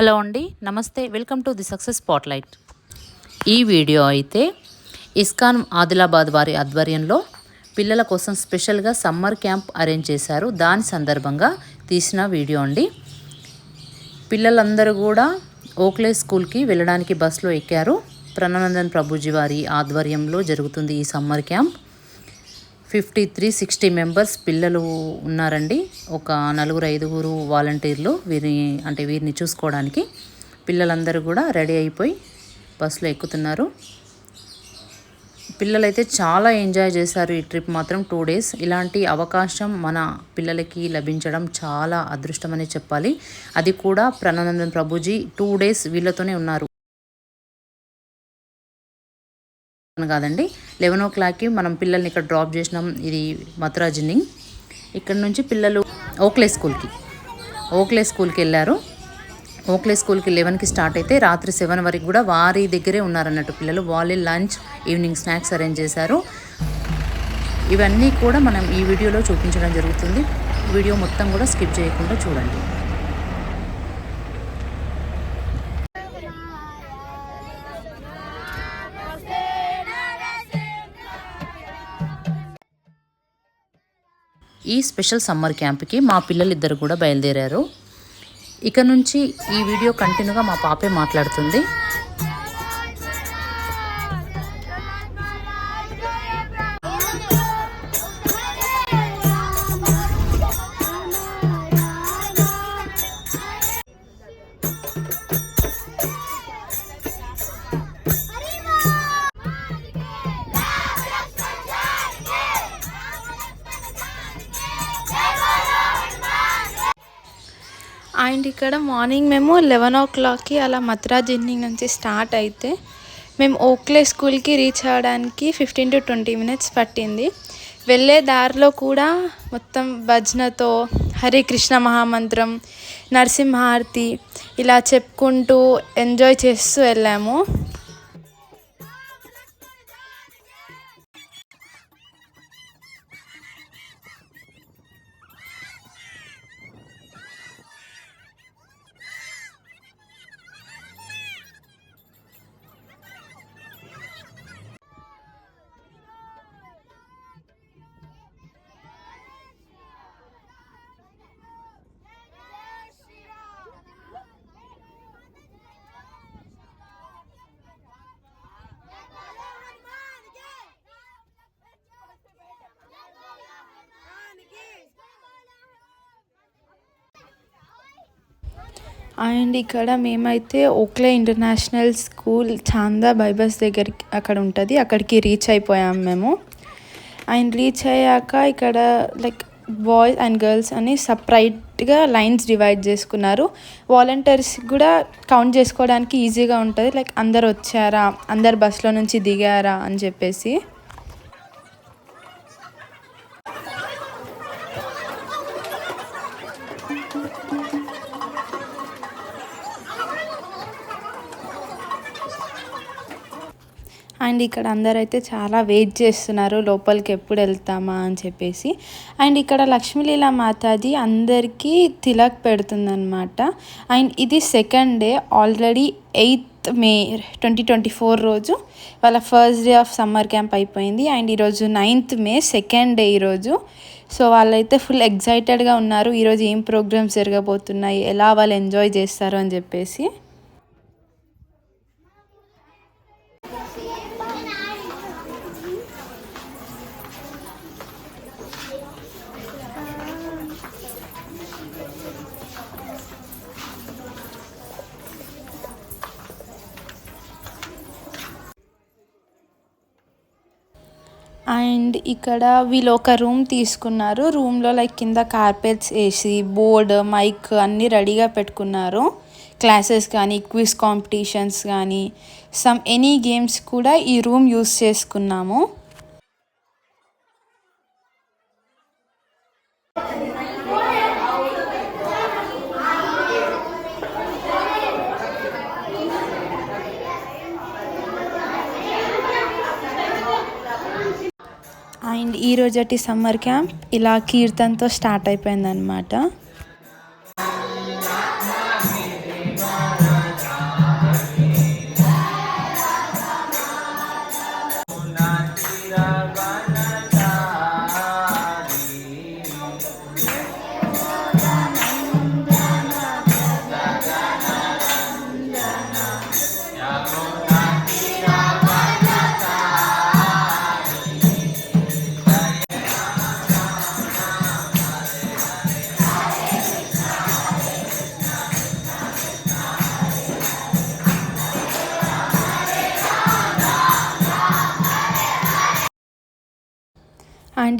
Hello అండి నమస్తే welcome to the success spotlight. ఈ వీడియో అయితే ఇస్కాన్ ఆదిలాబాద్ వారి ఆధ్వర్యంలో పిల్లల కోసం స్పెషల్గా సమ్మర్ క్యాంప్ అరేంజ్ చేశారు. దాని సందర్భంగా తీసిన వీడియో అండి. పిల్లలందరూ కూడా ఓక్లే స్కూల్కి వెళ్ళడానికి బస్సులో ఎక్కారు. ప్రణానందన్ ప్రభుజీ వారి ఆధ్వర్యంలో జరుగుతుంది ఈ summer camp. Fifty three sixty members పిల్లలు ఉన్నారండి. ఒక నలుగురు ఐదుగురు వాలంటీర్లు వీరిని అంటే వీరిని చూసుకోవడానికి. పిల్లలందరూ కూడా రెడీ అయిపోయి బస్సులో ఎక్కుతున్నారు. పిల్లలైతే చాలా ఎంజాయ్ చేశారు ఈ ట్రిప్ మాత్రం టూ డేస్. ఇలాంటి అవకాశం మన పిల్లలకి లభించడం చాలా అదృష్టమని చెప్పాలి. అది కూడా ప్రణానందన్ ప్రభుజీ టూ డేస్ వీళ్ళతోనే ఉన్నారు. కాదండి. లెవెన్ ఓ క్లాక్కి మనం పిల్లల్ని ఇక్కడ డ్రాప్ చేసినాం. ఇది మథురాజిని ఇక్కడ నుంచి పిల్లలు ఓక్లే స్కూల్కి. ఓక్లే స్కూల్కి వెళ్ళారు. ఓక్లే స్కూల్కి లెవెన్కి స్టార్ట్ అయితే రాత్రి సెవెన్ వరకు కూడా వారి దగ్గరే ఉన్నారన్నట్టు పిల్లలు. వాళ్ళే లంచ్ ఈవినింగ్ స్నాక్స్ అరేంజ్ చేశారు. ఇవన్నీ కూడా మనం ఈ వీడియోలో చూపించడం జరుగుతుంది. వీడియో మొత్తం కూడా స్కిప్ చేయకుండా చూడండి. ఈ స్పెషల్ సమ్మర్ క్యాంప్కి మా పిల్లలిద్దరు కూడా బయలుదేరారు. ఇక నుంచి ఈ వీడియో కంటిన్యూగా మా పాపే మాట్లాడుతుంది. అండ్ ఇక్కడ మార్నింగ్ మేము లెవెన్ ఓ క్లాక్కి అలా మథురా జర్నీ నుంచి స్టార్ట్ అయితే మేము ఓక్లే స్కూల్కి రీచ్ అవ్వడానికి ఫిఫ్టీన్ టు ట్వంటీ మినిట్స్ పట్టింది. వెళ్ళే దారిలో కూడా మొత్తం భజనతో హరే కృష్ణ మహామంత్రం నరసింహారతి ఇలా చెప్పుకుంటూ ఎంజాయ్ చేస్తూ వెళ్ళాము. అండ్ ఇక్కడ మేమైతే Oakley international school Chanda bypass దగ్గరికి అక్కడ ఉంటుంది. అక్కడికి రీచ్ అయిపోయాం మేము. అండ్ రీచ్ అయ్యాక ఇక్కడ లైక్ బాయ్స్ అండ్ గర్ల్స్ అని సపరేట్గా లైన్స్ డివైడ్ చేసుకున్నారు. వాలంటీర్స్ కూడా కౌంట్ చేసుకోవడానికి ఈజీగా ఉంటుంది. లైక్ అందరు వచ్చారా అందరు బస్సులో నుంచి దిగారా? అని చెప్పేసి. అండ్ ఇక్కడ అందరైతే చాలా వెయిట్ చేస్తున్నారు లోపలికి ఎప్పుడు వెళ్తామా అని చెప్పేసి. అండ్ ఇక్కడ లక్ష్మీలీల మాతాజీ అందరికీ తిలక్ పెడుతుందన్నమాట. అండ్ ఇది second day already eighth May twenty twenty four రోజు వాళ్ళ first day of summer camp అయిపోయింది. అండ్ ఈరోజు నైన్త్ మే సెకండ్ డే ఈరోజు. సో వాళ్ళైతే ఫుల్ ఎగ్జైటెడ్గా ఉన్నారు ఈరోజు ఏం ప్రోగ్రామ్స్ జరగబోతున్నాయి ఎలా వాళ్ళు ఎంజాయ్ చేస్తారు అని చెప్పేసి. అండ్ ఇక్కడ వీళ్ళు ఒక రూమ్ తీసుకున్నారు. రూమ్లో లైక్ కింద కార్పెట్స్ వేసి బోర్డ్ మైక్ అన్నీ రెడీగా పెట్టుకున్నారు. క్లాసెస్ కానీ క్విజ్ కాంపిటీషన్స్ కానీ సమ్ ఎనీ గేమ్స్ కూడా ఈ రూమ్ యూస్ చేసుకున్నాము. అండ్ ఈ రోజటి సమ్మర్ క్యాంప్ ఇలా కీర్తన్తో స్టార్ట్ అయిపోయిందనమాట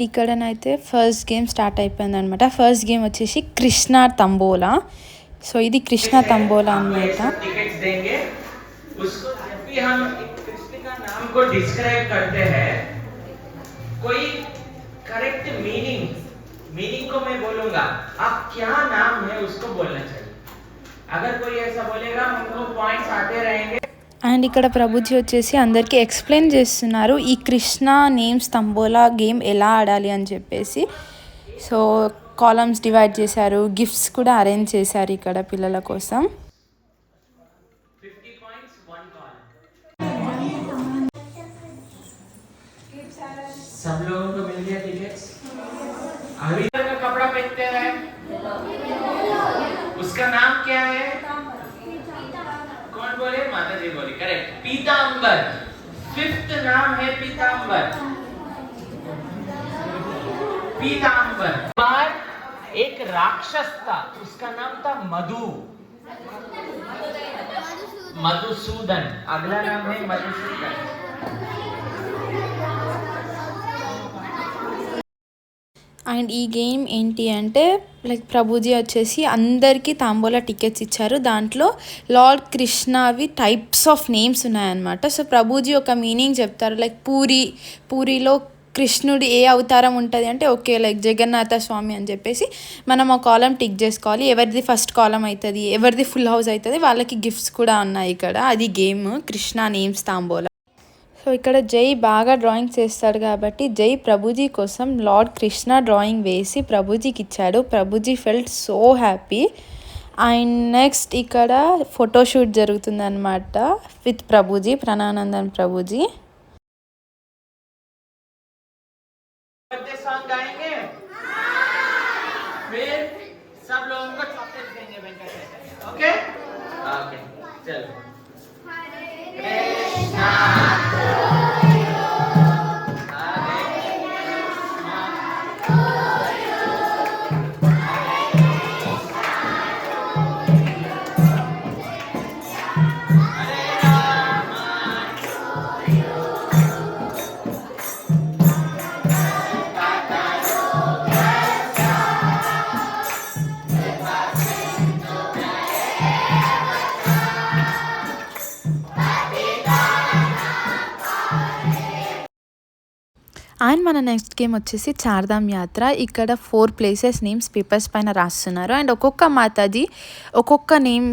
అండ్ ఇక్కడనైతే ఫస్ట్ గేమ్ స్టార్ట్ అయిపోయింది అనమాట ఫస్ట్ గేమ్ వచ్చేసి కృష్ణ తంబోలా సో ఇది కృష్ణ తంబోలా అనమాట टिकट्स देंगे उसको जब भी हम एक कृष्ण का नाम को डिस्क्राइब करते हैं कोई करेक्ट मीनिंग मीनिंग को मैं बोलूंगा आप क्या नाम है उसको बोलना चाहिए अगर कोई ऐसा बोलेगा हमको पॉइंट्स आते रहेंगे అండ్ ఇక్కడ ప్రభుజీ వచ్చేసి అందరికీ ఎక్స్ప్లెయిన్ చేస్తున్నారు ఈ కృష్ణ నేమ్స్ తంబోలా గేమ్ ఎలా ఆడాలి అని చెప్పేసి సో కాలమ్స్ డివైడ్ చేశారు గిఫ్ట్స్ కూడా అరేంజ్ చేశారు ఇక్కడ పిల్లల కోసం 50 पॉइंट्स वन कॉल सब लोगों को मिल गया टिकट्स अभी तक का कपड़ा पहनते हैं उसका नाम क्या है कौन बोले माता जी बोले, करेक्ट पीताम्बर फिफ्थ नाम है पीताम्बर पीताम्बर बार, एक राक्षस था उसका नाम था मधु। मधुसूदन, अगला नाम है मधुसूदन। అండ్ ఈ గేమ్ ఏంటి అంటే లైక్ ప్రభుజీ వచ్చేసి అందరికీ తాంబూలా టికెట్స్ ఇచ్చారు. దాంట్లో లార్డ్ కృష్ణవి టైప్స్ ఆఫ్ నేమ్స్ ఉన్నాయన్నమాట. సో ప్రభుజీ ఒక మీనింగ్ చెప్తారు. లైక్ పూరి పూరిలో కృష్ణుడి ఏ అవతారం ఉంటుంది అంటే ఓకే లైక్ జగన్నాథ స్వామి అని చెప్పేసి మనం ఆ కాలం టిక్ చేసుకోవాలి. ఎవరిది ఫస్ట్ కాలం అవుతుంది ఎవరిది ఫుల్ హౌస్ అవుతుంది వాళ్ళకి గిఫ్ట్స్ కూడా ఉన్నాయి ఇక్కడ. అది game Krishna names tambola. So ఇక్కడ జై బాగా డ్రాయింగ్ చేస్తాడు కాబట్టి జై ప్రభుజీ కోసం లార్డ్ కృష్ణ డ్రాయింగ్ వేసి ప్రభుజీకి ఇచ్చాడు Prabhuji felt so happy and next ఇక్కడ ఫోటోషూట్ జరుగుతుంది అనమాట with Prabhuji Prananandan Prabhuji birthday song गाएंगे फिर सब लोगों को चॉकलेट देंगे वेंकट ओके ओके चलो మన నెక్స్ట్ గేమ్ వచ్చేసి చార్ధామ్ యాత్ర. ఇక్కడ ఫోర్ ప్లేసెస్ నేమ్స్ పేపర్స్ పైన రాస్తున్నారు. అండ్ ఒక్కొక్క మాతాజీ ఒక్కొక్క నేమ్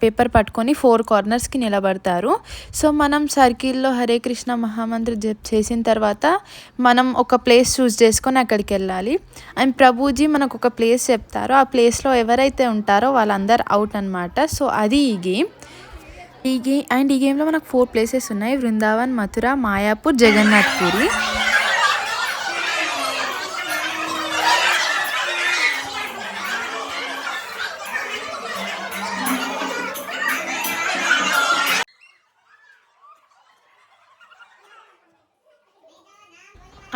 పేపర్ uh, పట్టుకొని ఫోర్ కార్నర్స్కి నిలబడతారు. సో మనం సర్కిల్లో హరే కృష్ణ మహామంత్ర జప్ చేసిన తర్వాత మనం ఒక ప్లేస్ చూస్ చేసుకొని అక్కడికి వెళ్ళాలి. అండ్ ప్రభుజీ మనకు ఒక ప్లేస్ చెప్తారు. ఆ ప్లేస్లో ఎవరైతే ఉంటారో వాళ్ళందరూ అవుట్ అనమాట సో అది ఈ గేమ్ ఈ గేమ్ అండ్ ఈ గేమ్లో మనకు ఫోర్ ప్లేసెస్ ఉన్నాయి. బృందావన్ మథుర మాయాపూర్ జగన్నాథ్ పూరి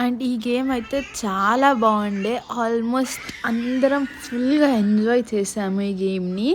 అండ్ ఈ గేమ్ అయితే చాలా బాగుండే. ఆల్మోస్ట్ అందరం ఫుల్గా ఎంజాయ్ చేసాము ఈ గేమ్ని.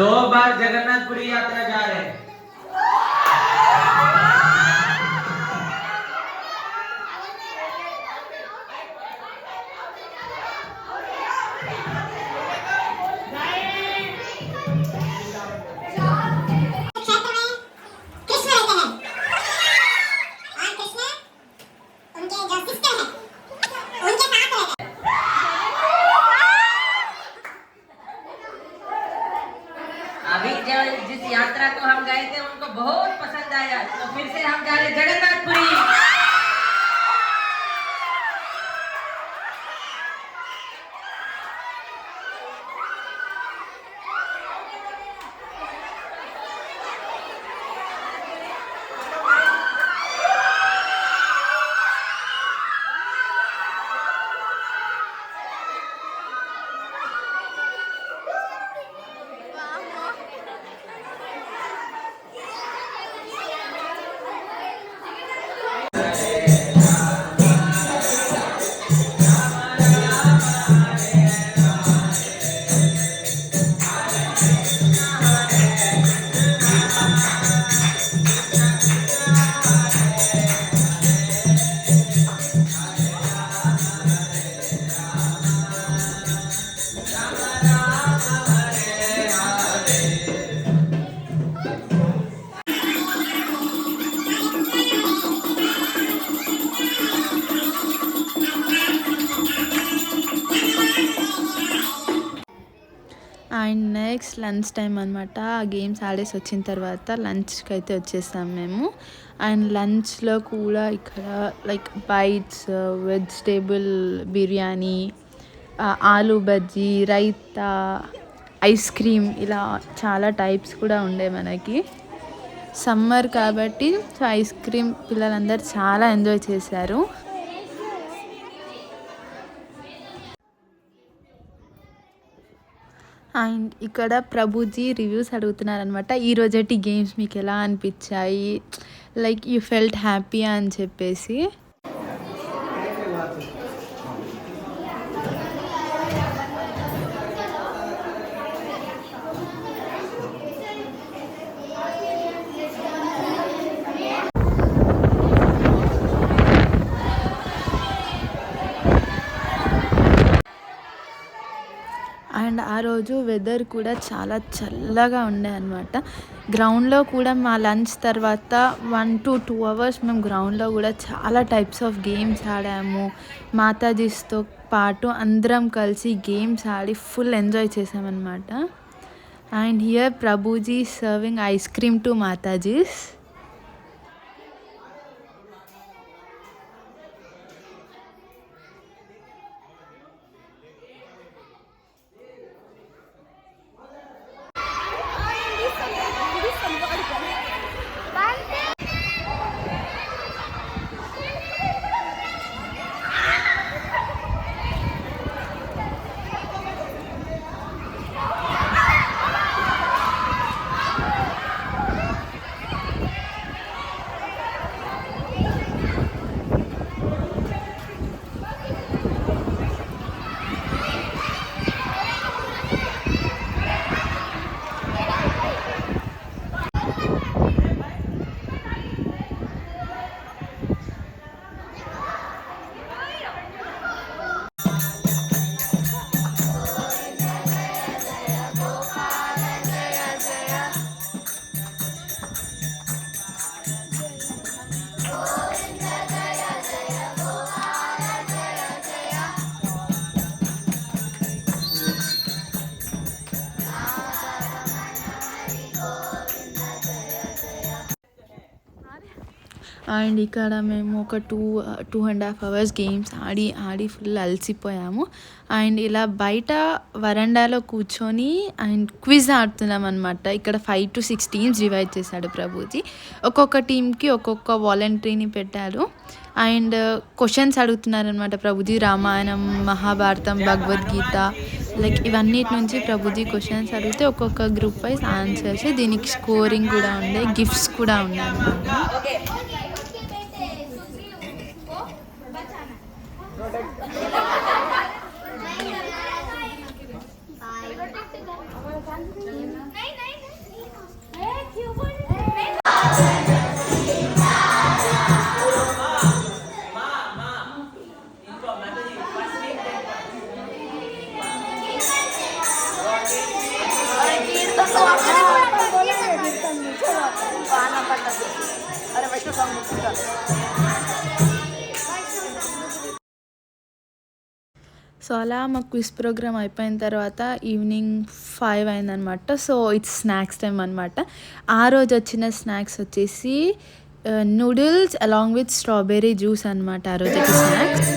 दो बार जगन्नाथपुरी यात्रा जा रहे हैं। अभी जब जिस यात्रा को हम गए थे, उनको बहुत पसंद आया। तो फिर से हम जा रहे जगन्नाथपुरी। టైం అనమాట ఆ గేమ్స్ ఆడేసి వచ్చిన తర్వాత లంచ్కి అయితే వచ్చేసాం మేము. అండ్ లంచ్లో కూడా ఇక్కడ లైక్ బైట్స్ వెజిటేబుల్ బిర్యానీ ఆలు ఆలూ బజ్జీ రైతా ఐస్ క్రీమ్ ఇలా చాలా టైప్స్ కూడా ఉండే మనకి. సమ్మర్ కాబట్టి సో ఐస్ క్రీమ్ పిల్లలందరూ చాలా ఎంజాయ్ చేశారు. అండ్ ఇక్కడ ప్రభుజీ రివ్యూస్ అడుగుతున్నారనమాట ఈరోజటి ఈ గేమ్స్ మీకు ఎలా అనిపించాయి లైక్ యూ ఫెల్ట్ హ్యాపీ అని చెప్పేసి అండ్ ఆ రోజు వెదర్ కూడా చాలా చల్లగా ఉండే అనమాట గ్రౌండ్లో కూడా మా లంచ్ తర్వాత వన్ టు టూ అవర్స్ మేము గ్రౌండ్లో కూడా చాలా టైప్స్ ఆఫ్ గేమ్స్ ఆడాము. మాతాజీస్తో పాటు అందరం కలిసి గేమ్స్ ఆడి ఫుల్ ఎంజాయ్ చేసామన్నమాట. And here Prabhuji serving ice cream to Matajis. And ఇక్కడ మేము ఒక two two and half hours games ఆడి ఆడి ఫుల్ అలసిపోయాము. అండ్ ఇలా బయట వరండాలో కూర్చొని అండ్ క్విజ్ ఆడుతున్నాం అనమాట ఇక్కడ five to six teams divide చేశాడు ప్రభుజీ. ఒక్కొక్క టీంకి ఒక్కొక్క వాలంటరీని పెట్టారు. And questions అడుగుతున్నారనమాట Prabhuji. Ramayanam Mahabharatam Bhagavad Gita like ఇవన్నిటి నుంచి ప్రభుజీ క్వశ్చన్స్ అడిగితే ఒక్కొక్క గ్రూప్ వైజ్ ఆన్సర్స్. దీనికి స్కోరింగ్ కూడా ఉండే గిఫ్ట్స్ కూడా ఉన్నాయి అలా మా క్విజ్ ప్రోగ్రామ్ అయిపోయిన తర్వాత ఈవినింగ్ ఫైవ్ అయిందనమాట. సో ఇట్స్ స్నాక్స్ టైం అనమాట ఆ రోజు వచ్చిన స్నాక్స్ వచ్చేసి noodles along with strawberry juice అనమాట ఆ రోజు స్నాక్స్.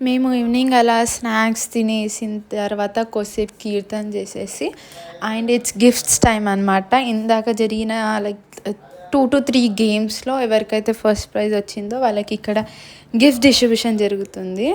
మేము ఈవినింగ్ అలా స్నాక్స్ తినేసిన తర్వాత కొద్దిసేపు కీర్తన చేసేసి అండ్ ఇట్స్ గిఫ్ట్స్ టైం అనమాట ఇందాక జరిగిన లైక్ టూ టు త్రీ గేమ్స్లో ఎవరికైతే ఫస్ట్ ప్రైజ్ వచ్చిందో వాళ్ళకి ఇక్కడ గిఫ్ట్ డిస్ట్రిబ్యూషన్ జరుగుతుంది.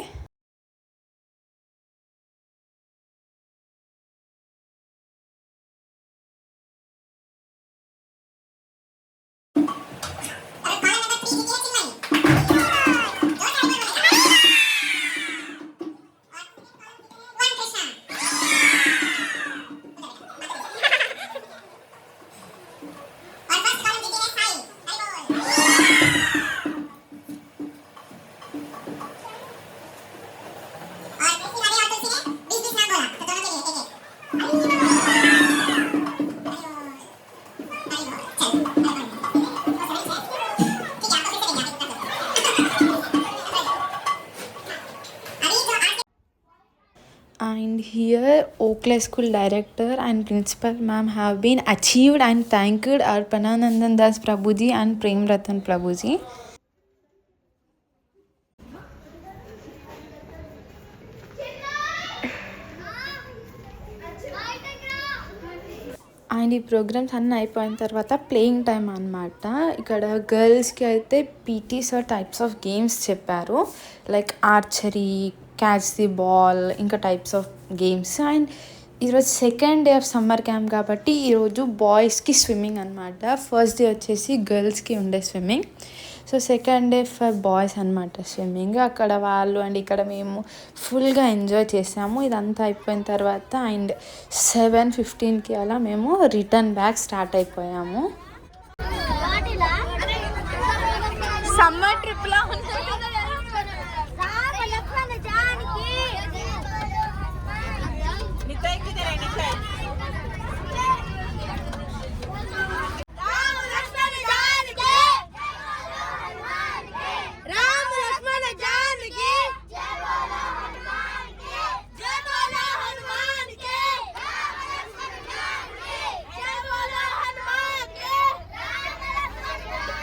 Here Oakley School director and principal ma'am have been achieved and thanked Arpananandan Das Prabhuji and Prem Ratan Prabhuji. And ఈ ప్రోగ్రామ్స్ అన్నీ అయిపోయిన తర్వాత ప్లేయింగ్ టైం అనమాట ఇక్కడ గర్ల్స్కి అయితే PT sir types of games చెప్పారు like archery catch the ball ఇంకా టైప్స్ ఆఫ్ గేమ్స్ అండ్ ఈరోజు second day of summer camp కాబట్టి ఈరోజు బాయ్స్కి స్విమ్మింగ్ అనమాట ఫస్ట్ డే వచ్చేసి గర్ల్స్కి ఉండే swimming so second day for boys అనమాట స్విమ్మింగ్ అక్కడ వాళ్ళు అండ్ ఇక్కడ మేము ఫుల్గా ఎంజాయ్ చేసాము. ఇదంతా అయిపోయిన తర్వాత అండ్ సెవెన్ ఫిఫ్టీన్కి అలా మేము రిటర్న్ బ్యాక్ స్టార్ట్ అయిపోయాము. సమ్మర్ ట్రిప్లో లో రామ లక్ష్మణ జానకి రామ లక్ష్మణ జానకి రామ లక్ష్మణ జానకి జై బోలో హనుమాన్కి జై బోలో హనుమాన్కి రామ లక్ష్మణ జానకి జై బోలో హనుమాన్కి రామ లక్ష్మణ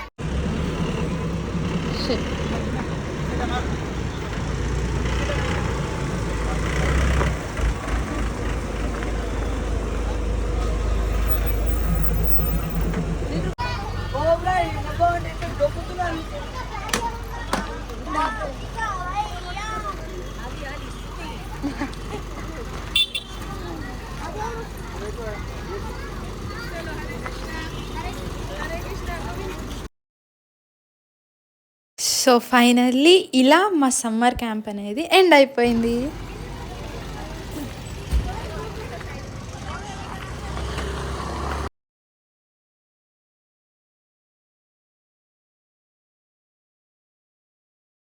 సో ఫైనల్లీ ఇలా మా సమ్మర్ క్యాంప్ అనేది ఎండ్ అయిపోయింది.